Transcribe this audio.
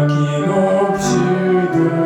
아낌없이 들